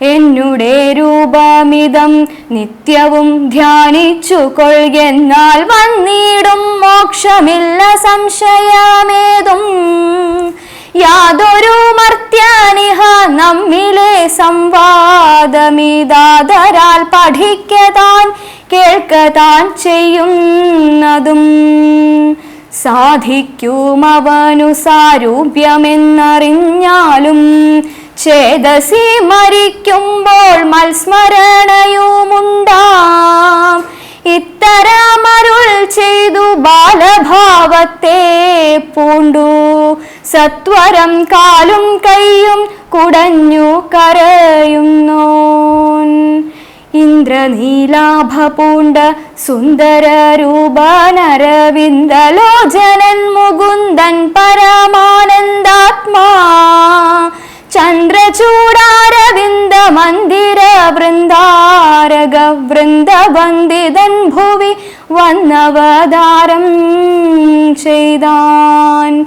എന്നുടെ രൂപമിതം നിത്യവും ധ്യാനിച്ചു കൊള്ളെന്നാൽ വന്നിടും മോക്ഷമില്ല സംശയമേതും. യാതൊരു മർത്യാനിഹ നമ്മിലെ സംവാദമിതാതരാൽ പഠിക്കതാൻ കേൾക്കതാൻ ചെയ്യുന്നതും സാധിക്കും അവനു സാരൂപ്യമെന്നറിഞ്ഞാലും ചേതസി മരിക്കുമ്പോൾ മത്സ്മരണയുമുണ്ടാം. ഇത്തരമരുൾ ചെയ്തു ബാലഭാവത്തെ പൂണ്ടു. സത്വരം കാലും കൈയും കുടഞ്ഞു കരയുന്നു ഇന്ദ്രനീലാഭ പൂണ്ട സുന്ദര രൂപ നരവിന്ദലോചനൻ മുകുന്ദൻ പരമാനന്ദാത്മാ വൃന്ദവന്ദിതൻ ഭുവി വന്നവതാരം ചെയ്താൻ.